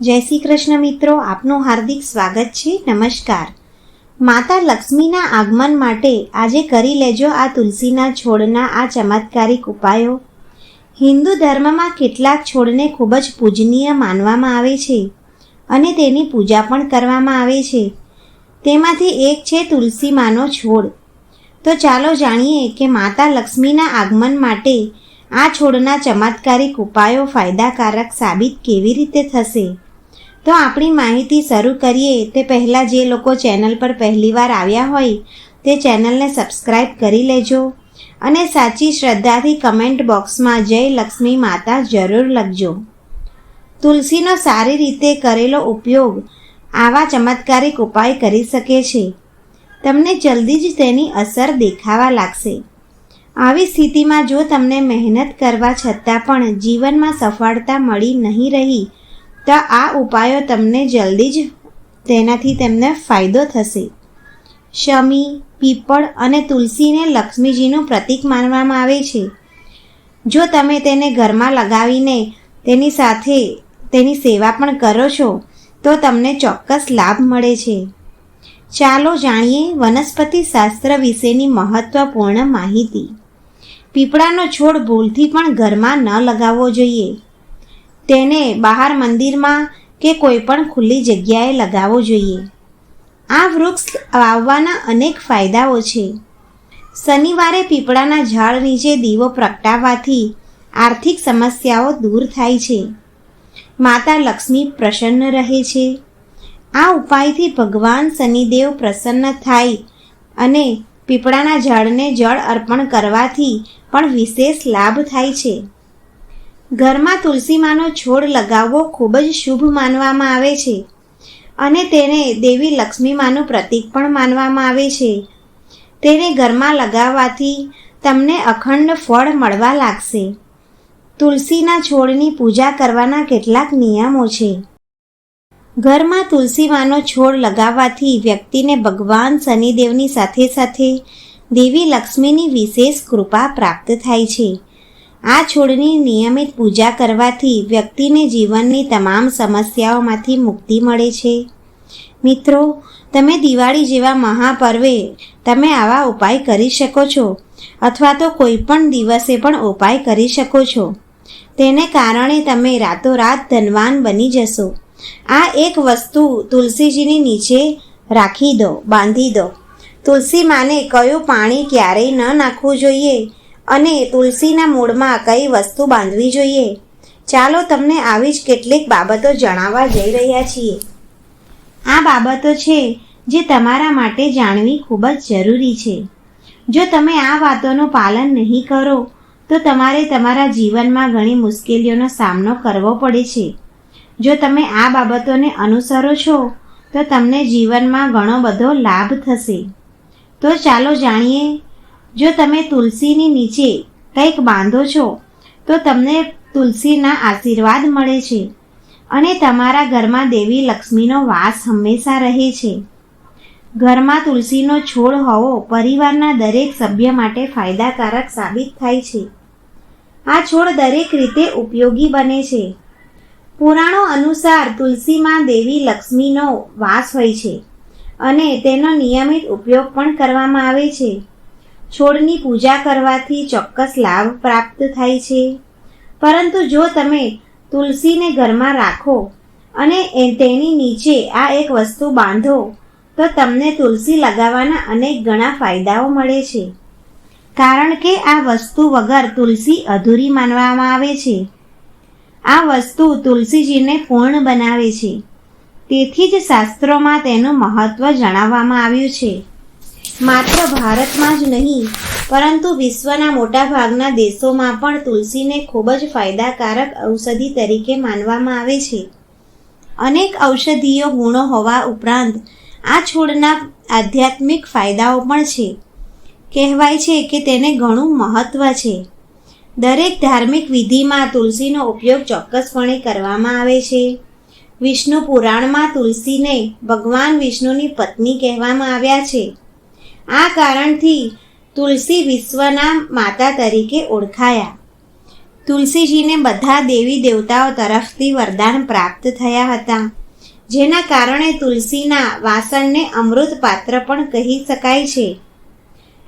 જય શ્રી કૃષ્ણ મિત્રો, આપનું હાર્દિક સ્વાગત છે, નમસ્કાર. માતા લક્ષ્મીના આગમન માટે આજે કરી લેજો આ તુલસીના છોડના આ ચમત્કારિક ઉપાયો. હિન્દુ ધર્મમાં કેટલાક છોડને ખૂબ જ પૂજનીય માનવામાં આવે છે અને તેની પૂજા પણ કરવામાં આવે છે. તેમાંથી એક છે તુલસી માનો છોડ. તો ચાલો જાણીએ કે માતા લક્ષ્મીના આગમન માટે આ છોડના ચમત્કારિક ઉપાયો ફાયદાકારક સાબિત કેવી રીતે થશે? તો આપણી માહિતી શરૂ કરીએ તે પહેલાં જે લોકો ચેનલ પર પહેલીવાર આવ્યા હોય, તે ચેનલને સબસ્ક્રાઈબ કરી લેજો અને સાચી શ્રદ્ધાથી કમેન્ટ બોક્સમાં જય લક્ષ્મી માતા જરૂર લખજો. તુલસીનો સારી રીતે કરેલો ઉપયોગ આવા ચમત્કારિક ઉપાય કરી શકે છે. તમને જલ્દી જ તેની અસર દેખાવા લાગશે. આવી સ્થિતિમાં જો તમને મહેનત કરવા છતાં પણ જીવનમાં સફળતા મળી નહીં રહી તો આ ઉપાયો તમને જલ્દી જ તેનાથી તેમને ફાયદો થશે. શમી, પીપળ અને તુલસીને લક્ષ્મીજીનું પ્રતીક માનવામાં આવે છે. જો તમે તેને ઘરમાં લગાવીને તેની સાથે તેની સેવા પણ કરો છો, તો તમને ચોક્કસ લાભ મળે છે. ચાલો જાણીએ વનસ્પતિ શાસ્ત્ર વિશેની મહત્વપૂર્ણ માહિતી. પીપળાનો છોડ ભૂલથી પણ ઘરમાં ન લગાવવો જોઈએ. તેને બહાર મંદિરમાં કે કોઈ પણ ખુલ્લી જગ્યાએ લગાવવો જોઈએ. આ વૃક્ષ વાવવાના અનેક ફાયદાઓ છે. શનિવારે પીપળાના ઝાડ નીચે દીવો પ્રગટાવવાથી આર્થિક સમસ્યાઓ દૂર થાય છે. માતા લક્ષ્મી પ્રસન્ન રહે છે. આ ઉપાયથી ભગવાન શનિદેવ પ્રસન્ન થાય અને પીપળાના ઝાડને જળ અર્પણ કરવાથી પણ વિશેષ લાભ થાય છે. ઘરમાં તુલસીમાનો છોડ લગાવવો ખૂબ જ શુભ માનવામાં આવે છે. અને તેને દેવી લક્ષ્મીમાનું પ્રતીક પણ માનવામાં આવે છે. તેને ઘરમાં લગાવવાથી તમને અખંડ ફળ મળવા લાગશે. તુલસીના છોડની પૂજા કરવાના કેટલાક નિયમો છે. ઘરમાં તુલસીમાનો છોડ લગાવવાથી વ્યક્તિને ભગવાન શનિદેવની સાથે સાથે દેવી લક્ષ્મીની વિશેષ કૃપા પ્રાપ્ત થાય છે. આ છોડની નિયમિત પૂજા કરવાથી વ્યક્તિને જીવનની તમામ સમસ્યાઓમાંથી મુક્તિ મળે છે. મિત્રો, તમે દિવાળી જેવા મહાપર્વે તમે આવા ઉપાય કરી શકો છો અથવા તો કોઈ પણ દિવસે પણ ઉપાય કરી શકો છો. તેને કારણે તમે રાતોરાત ધનવાન બની જશો. આ એક વસ્તુ તુલસીજીની નીચે રાખી દો, બાંધી દો. તુલસી માને કયું પાણી ક્યારેય ન નાખવું જોઈએ. અને તુલસીના મૂળમાં કઈ વસ્તુ બાંધવી જોઈએ? ચાલો તમને આવી જ કેટલીક બાબતો જણાવવા જઈ રહ્યા છીએ. આ બાબતો છે જે તમારા માટે જાણવી ખૂબ જ જરૂરી છે. જો તમે આ વાતોનું પાલન નહીં કરો, તો તમારે તમારા જીવનમાં ઘણી મુશ્કેલીઓનો સામનો કરવો પડે છે. જો તમે આ બાબતોને અનુસરો છો, તો તમને જીવનમાં ઘણો બધો લાભ થશે. તો ચાલો જાણીએ જો તમે તુલસીની નીચે કંઈક બાંધો છો, તો તમને તુલસીના આશીર્વાદ મળે છે અને તમારા ઘરમાં દેવી લક્ષ્મીનો વાસ હંમેશા રહે છે. ઘરમાં તુલસીનો છોડ હોવો પરિવારના દરેક સભ્ય માટે ફાયદાકારક સાબિત થાય છે. આ છોડ દરેક રીતે ઉપયોગી બને છે. પુરાણો અનુસાર તુલસીમાં દેવી લક્ષ્મીનો વાસ હોય છે અને તેનો નિયમિત ઉપયોગ પણ કરવામાં આવે છે. છોડની પૂજા કરવાથી ચોક્કસ લાભ પ્રાપ્ત થાય છે. પરંતુ જો તમે તુલસીને ઘરમાં રાખો અને તેની નીચે આ એક વસ્તુ બાંધો, તો તમને તુલસી લગાવવાના અનેક ઘણા ફાયદાઓ મળે છે. કારણ કે આ વસ્તુ વગર તુલસી અધૂરી માનવામાં આવે છે. આ વસ્તુ તુલસીજીને પૂર્ણ બનાવે છે. તેથી જ શાસ્ત્રોમાં તેનું મહત્વ જણાવવામાં આવ્યું છે. માત્ર ભારતમાં જ નહીં, પરંતુ વિશ્વના મોટાભાગના દેશોમાં પણ તુલસીને ખૂબ જ ફાયદાકારક ઔષધિ તરીકે માનવામાં આવે છે. અનેક ઔષધીય ગુણો હોવા ઉપરાંત, આ છોડના આધ્યાત્મિક ફાયદાઓ પણ છે. કહેવાય છે કે તેને ઘણું મહત્ત્વ છે. દરેક ધાર્મિક વિધિમાં તુલસીનો ઉપયોગ ચોક્કસપણે કરવામાં આવે છે. વિષ્ણુ પુરાણમાં તુલસીને ભગવાન વિષ્ણુની પત્ની કહેવામાં આવ્યા છે. આ કારણથી તુલસી વિશ્વના માતા તરીકે ઓળખાયા. તુલસીજીને બધા દેવી દેવતાઓ તરફથી વરદાન પ્રાપ્ત થયા હતા, જેના કારણે તુલસીના વાસણને અમૃત પાત્ર પણ કહી શકાય છે.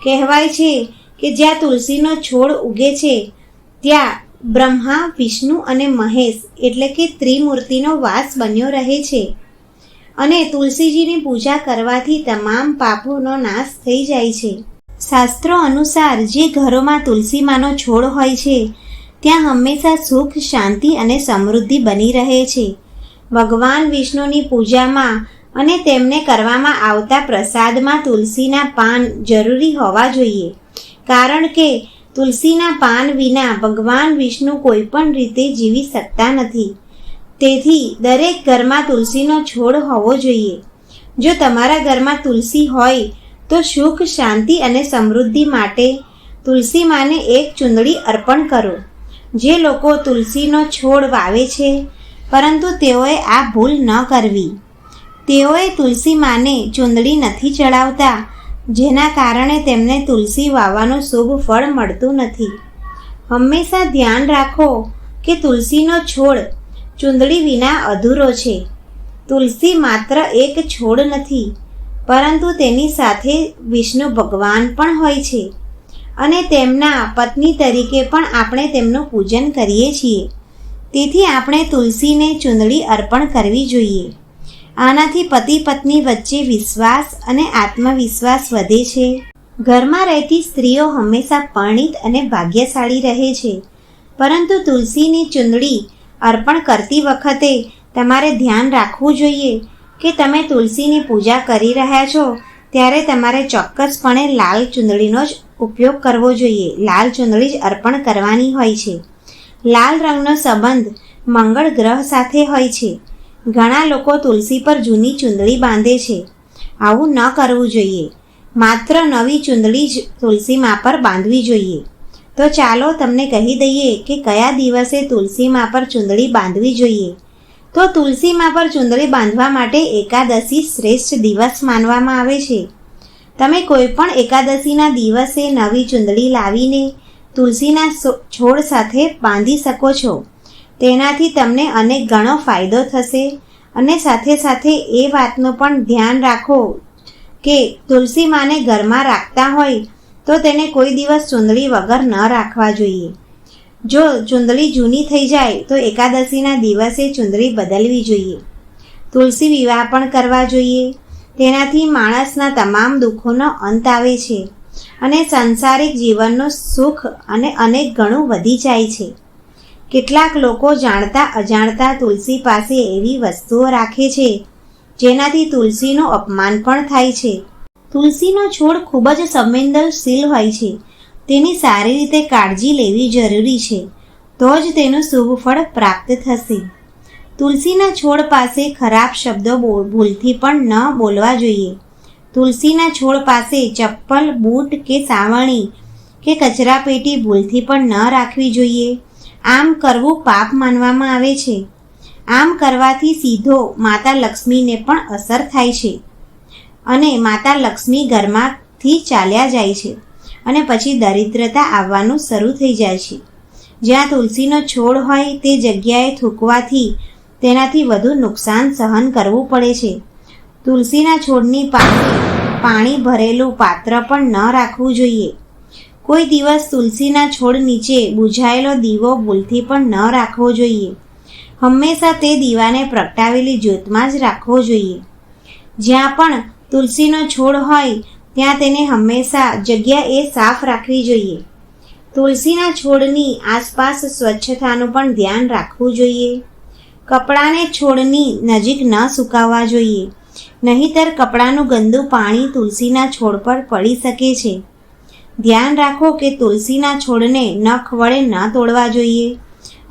કહેવાય છે કે જ્યાં તુલસીનો છોડ ઉગે છે, ત્યાં બ્રહ્મા, વિષ્ણુ અને મહેશ એટલે કે ત્રિમૂર્તિનો વાસ બન્યો રહે છે. અને તુલસીજીની પૂજા કરવાથી તમામ પાપોનો નાશ થઈ જાય છે. શાસ્ત્રો અનુસાર જે ઘરોમાં તુલસીમાનો છોડ હોય છે, ત્યાં હંમેશા સુખ, શાંતિ અને સમૃદ્ધિ બની રહે છે. ભગવાન વિષ્ણુની પૂજામાં અને તેમને કરવામાં આવતા પ્રસાદમાં તુલસીના પાન જરૂરી હોવા જોઈએ. કારણ કે તુલસીના પાન વિના ભગવાન વિષ્ણુ કોઈ પણ રીતે જીવી શકતા નથી. તેથી દરેક ઘરમાં તુલસીનો છોડ હોવો જોઈએ. જો તમારા ઘરમાં તુલસી હોય, તો સુખ, શાંતિ અને સમૃદ્ધિ માટે તુલસી માને એક ચૂંદડી અર્પણ કરો. જે લોકો તુલસીનો છોડ વાવે છે, પરંતુ તેઓએ આ ભૂલ ન કરવી. તેઓએ તુલસી માને ચૂંદડી નથી ચડાવતા, જેના કારણે તેમને તુલસી વાવવાનું શુભ ફળ મળતું નથી. હંમેશા ધ્યાન રાખો કે તુલસીનો છોડ ચૂંદડી વિના અધૂરો છે. તુલસી માત્ર એક છોડ નથી, પરંતુ તેની સાથે વિષ્ણુ ભગવાન પણ હોય છે અને તેમના પત્ની તરીકે પણ આપણે તેમનું પૂજન કરીએ છીએ. તેથી આપણે તુલસીને ચૂંદડી અર્પણ કરવી જોઈએ. આનાથી પતિ પત્ની વચ્ચે વિશ્વાસ અને આત્મવિશ્વાસ વધે છે. ઘરમાં રહેતી સ્ત્રીઓ હંમેશા પરણિત અને ભાગ્યશાળી રહે છે. પરંતુ તુલસીની ચૂંદડી અર્પણ કરતી વખતે તમારે ધ્યાન રાખવું જોઈએ કે તમે તુલસીની પૂજા કરી રહ્યા છો, ત્યારે તમારે ચોક્કસપણે લાલ ચૂંદડીનો જ ઉપયોગ કરવો જોઈએ. લાલ ચૂંદડી જ અર્પણ કરવાની હોય છે. લાલ રંગનો સંબંધ મંગળ ગ્રહ સાથે હોય છે. ઘણા લોકો તુલસી પર જૂની ચૂંદડી બાંધે છે. આવું ન કરવું જોઈએ. માત્ર નવી ચૂંદડી જ તુલસીમાં પર બાંધવી જોઈએ. તો ચાલો તમને કહી દઈએ કે કયા દિવસે તુલસીમાં પર ચૂંદડી બાંધવી જોઈએ. તો તુલસીમાં પર ચૂંદડી બાંધવા માટે એકાદશી શ્રેષ્ઠ દિવસ માનવામાં આવે છે. તમે કોઈ પણ એકાદશીના દિવસે નવી ચૂંદડી લાવીને તુલસીના છોડ સાથે બાંધી શકો છો. તેનાથી તમને અનેક ઘણો ફાયદો થશે. અને સાથે સાથે એ વાતનું પણ ધ્યાન રાખો કે તુલસી માને ઘરમાં રાખતા હોય તો તેને કોઈ દિવસ ચૂંદડી વગર ન રાખવા જોઈએ. જો ચૂંદડી જૂની થઈ જાય, તો એકાદશીના દિવસે ચૂંદડી બદલવી જોઈએ. તુલસી વિવાહ પણ કરવા જોઈએ. તેનાથી માણસના તમામ દુઃખોનો અંત આવે છે અને સંસારિક જીવનનું સુખ અને અનેક ગણું વધી જાય છે. કેટલાક લોકો જાણતા અજાણતા તુલસી પાસે એવી વસ્તુઓ રાખે છે, જેનાથી તુલસીનું અપમાન પણ થાય છે. તુલસીનો છોડ ખૂબ જ સંવેદનશીલ હોય છે. તેની સારી રીતે કાળજી લેવી જરૂરી છે. તો જ તેનું શુભ ફળ પ્રાપ્ત થશે. તુલસીના છોડ પાસે ખરાબ શબ્દો ભૂલથી પણ ન બોલવા જોઈએ. તુલસીના છોડ પાસે ચપ્પલ, બૂટ કે સાવણી કે કચરાપેટી ભૂલથી પણ ન રાખવી જોઈએ. આમ કરવું પાપ માનવામાં આવે છે. આમ કરવાથી સીધો માતા લક્ષ્મીને પણ અસર થાય છે. અને માતા લક્ષ્મી ઘરમાંથી ચાલ્યા જાય છે અને પછી દરિદ્રતા આવવાનું શરૂ થઈ જાય છે. જ્યાં તુલસીનો છોડ હોય તે જગ્યાએ થૂકવાથી તેનાથી વધુ નુકસાન સહન કરવું પડે છે. તુલસીના છોડની પાસે પાણી ભરેલું પાત્ર પણ ન રાખવું જોઈએ. કોઈ દિવસ તુલસીના છોડ નીચે બુઝાયેલો દીવો ભૂલથી પણ ન રાખવો જોઈએ. હંમેશા તે દીવાને પ્રગટાવેલી જ્યોતમાં જ રાખવો જોઈએ. જ્યાં પણ તુલસીનો છોડ હોય, ત્યાં તેને હંમેશા જગ્યા એ સાફ રાખવી જોઈએ. તુલસીના છોડની આસપાસ સ્વચ્છતાનું પણ ધ્યાન રાખવું જોઈએ. કપડાને છોડની નજીક ન સુકાવવા જોઈએ. નહીતર કપડાનું ગંદુ પાણી તુલસીના છોડ પર પડી શકે છે. ધ્યાન રાખો કે તુલસીના છોડને નખ વડે ન તોડવા જોઈએ.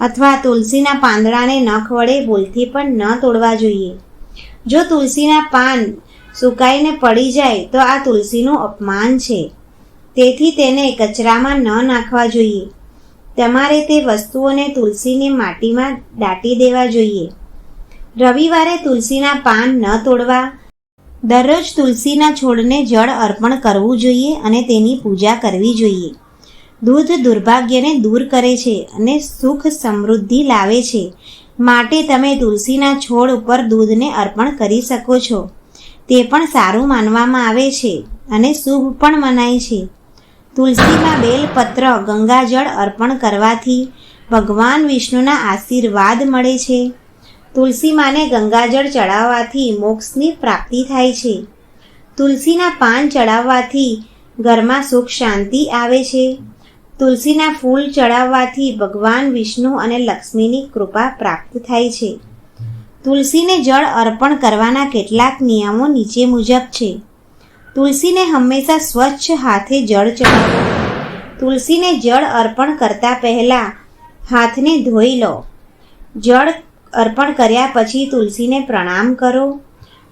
અથવા તુલસીના પાંદડાને નખ વડે ભૂલથી પણ ન તોડવા જોઈએ. જો તુલસીના પાન સુકાઈને પડી જાય તો આ તુલસીનું અપમાન છે. તેથી તેને કચરામાં ન નાખવા જોઈએ. તમારે તે વસ્તુઓને તુલસીની માટીમાં દાટી દેવા જોઈએ. રવિવારે તુલસીના પાન ન તોડવા. દરરોજ તુલસીના છોડને જળ અર્પણ કરવું જોઈએ અને તેની પૂજા કરવી જોઈએ. દૂધ દુર્ભાગ્યને દૂર કરે છે અને સુખ સમૃદ્ધિ લાવે છે. માટે તમે તુલસીના છોડ ઉપર દૂધને અર્પણ કરી શકો છો. તે પણ સારું માનવામાં આવે છે અને શુભ પણ મનાય છે. તુલસીમાં બેલપત્ર ગંગાજળ અર્પણ કરવાથી ભગવાન વિષ્ણુના આશીર્વાદ મળે છે. તુલસીમાંને ગંગાજળ ચડાવવાથી મોક્ષની પ્રાપ્તિ થાય છે. તુલસીના પાન ચડાવવાથી ઘરમાં સુખ શાંતિ આવે છે. તુલસીના ફૂલ ચડાવવાથી ભગવાન વિષ્ણુ અને લક્ષ્મીની કૃપા પ્રાપ્ત થાય છે. તુલસીને જળ અર્પણ કરવાના કેટલાક નિયમો નીચે મુજબ છે. તુલસીને હંમેશા સ્વચ્છ હાથે જળ ચડાવો તુલસીને જળ અર્પણ કરતા પહેલાં હાથને ધોઈ લો. જળ અર્પણ કર્યા પછી તુલસીને પ્રણામ કરો.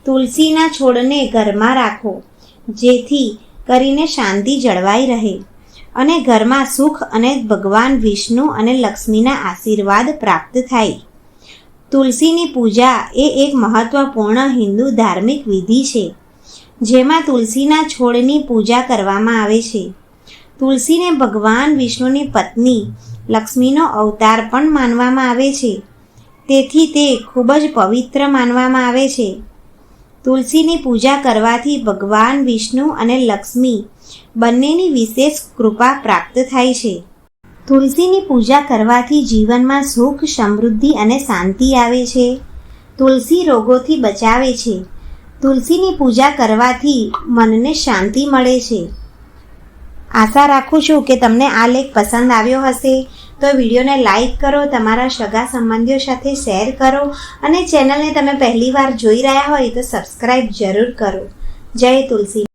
તુલસીના છોડને ઘરમાં રાખો, જેથી કરીને શાંતિ જળવાઈ રહે અને ઘરમાં સુખ અને ભગવાન વિષ્ણુ અને લક્ષ્મીના આશીર્વાદ પ્રાપ્ત થાય. તુલસીની પૂજા એ એક મહત્વપૂર્ણ હિન્દુ ધાર્મિક વિધિ છે, જેમાં તુલસીના છોડની પૂજા કરવામાં આવે છે. તુલસીને ભગવાન વિષ્ણુની પત્ની લક્ષ્મીનો અવતાર પણ માનવામાં આવે છે. તેથી તે ખૂબ જ પવિત્ર માનવામાં આવે છે. તુલસીની પૂજા કરવાથી ભગવાન વિષ્ણુ અને લક્ષ્મી બંનેની વિશેષ કૃપા પ્રાપ્ત થાય છે. તુલસીની પૂજા કરવાથી જીવનમાં સુખ, સમૃદ્ધિ અને શાંતિ આવે છે. તુલસી રોગોથી બચાવે છે. તુલસીની પૂજા કરવાથી મનને શાંતિ મળે છે. આશા રાખું છું કે તમને આ લેખ પસંદ આવ્યો હશે. તો વિડીયોને લાઈક કરો, તમારા સગા સંબંધીઓ સાથે શેર કરો અને ચેનલને તમે પહેલીવાર જોઈ રહ્યા હોય તો સબસ્ક્રાઈબ જરૂર કરો. જય તુલસી.